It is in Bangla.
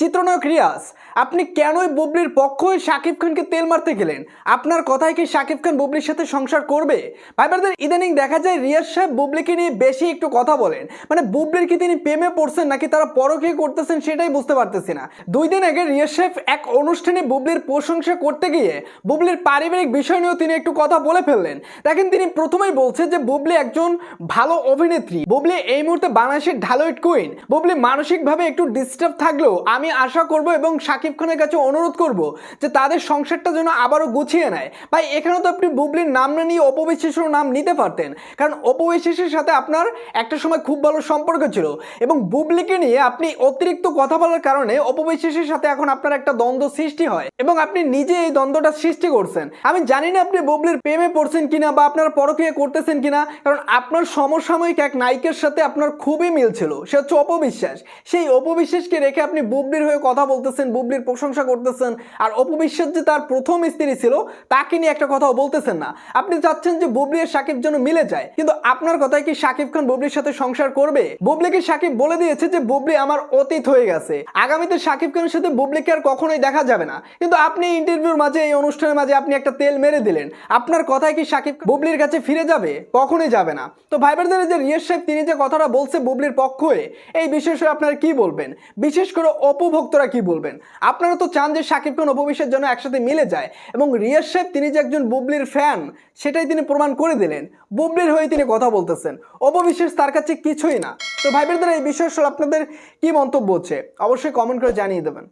চিত্রনায়ক রিয়াজ, আপনি কেনই বুবলির পক্ষ হয়ে শাকিব খানকে তেল মারতে গেলেন? আপনার কথায় কি শাকিব খান বুবলির সাথে সংসার করবে? ভাইবারদের ইদানিং দেখা যায় রিয়াজ সাহেব বুবলিকে নিয়ে বেশি একটু কথা বলেন। মানে বুবলির কি তিনি প্রেমে পড়ছেন নাকি তারা পরকীয় করতেছেন সেটাই বুঝতে পারতেছি না। দুই দিন আগে রিয়াজ সাহেব এক অনুষ্ঠানে বুবলির প্রশংসা করতে গিয়ে বুবলির পারিবারিক বিষয় নিয়েও তিনি একটু কথা বলে ফেললেন। দেখেন তিনি প্রথমেই বলছে যে বুবলি একজন ভালো অভিনেত্রী। বুবলি এই মুহূর্তে বাংলাদেশের ঢালোইট কুইন। বুবলি মানসিকভাবে একটু ডিস্টার্ব থাকলেও আমি আশা করব এবং শাকিব খানের কাছে অনুরোধ করব যে তাদের সংসারটা যেন আবারও গুছিয়ে নেয়। ভাই এখানে তো আপনি বুবলির নাম না নিয়ে অপবিশ্বাসের নাম নিতে পারতেন। কারণ অপবিশ্বাসের সাথে আপনার একটা সময় খুব ভালো সম্পর্ক ছিল এবং বুবলিকে নিয়ে আপনি অতিরিক্ত কথা বলার কারণে অপবিশ্বাসের সাথে এখন আপনার একটা দ্বন্দ্ব সৃষ্টি হয় এবং আপনি নিজে এই দ্বন্দ্বটা সৃষ্টি করছেন। আমি জানি না আপনি বুবলির প্রেমে পড়ছেন কিনা বা আপনার পরক্রিয়া করতেছেন কিনা, কারণ আপনার সমসাময়িক এক নায়িকের সাথে আপনার খুবই মিল ছিল। সে হচ্ছে অপবিশ্বাস সেই অপবিশ্বাসকে রেখে আপনি বুবলির হয়ে কথা বলতেছেন, বুবলির প্রশংসা করতেছেন, আর অপবিশ্বাস যে তার প্রথম স্ত্রী ছিল, তাকে নিয়ে একটা কথাও বলতেছেন না। আপনি চাচ্ছেন যে বুবলি আর সাকিব যেন মিলে যায়, কিন্তু আপনার কথায় কি সাকিব খান বুবলির সাথে সংসার করবে? বুবলিকে সাকিব বলে দিয়েছে যে বুবলি আমার অতীত হয়ে গেছে। আগামীতে সাকিব খানের সাথে বুবলিকে আর কখনোই দেখা যাবে না। কিন্তু আপনি ইন্টারভিউর মাঝে, এই অনুষ্ঠানের মাঝে আপনি একটা তেল মেরে দিলেন। আপনার কথায় কি সাকিব বুবলির কাছে ফিরে যাবে? কখনোই যাবে না। তো ভাইবারদের যে রিয়েশ সাহেব, তিনি যে কথাটা বলছে বুবলির পক্ষ হয়ে, এই বিষয়ে আপনার কি বলবেন? বিশেষ করে অপভক্তরা কি বলবেন? আপনারা তো চান যে সাকিব খান অপবিশ্বের জন্য একসাথে মিলে যায় এবং রিয়াজ সাহেব তিনি যে একজন বুবলির ফ্যান, সেটাই তিনি প্রমাণ করে দিলেন। বুবলির হয়ে তিনি কথা বলতেছেন। অপবিশ্বাস তার কাছে কিছুই না। তো ভাইবারদের এই বিষয়ে আপনাদের কি মন্তব্য হচ্ছে? অবশ্যই কমেন্ট করে জানিয়ে দেবেন।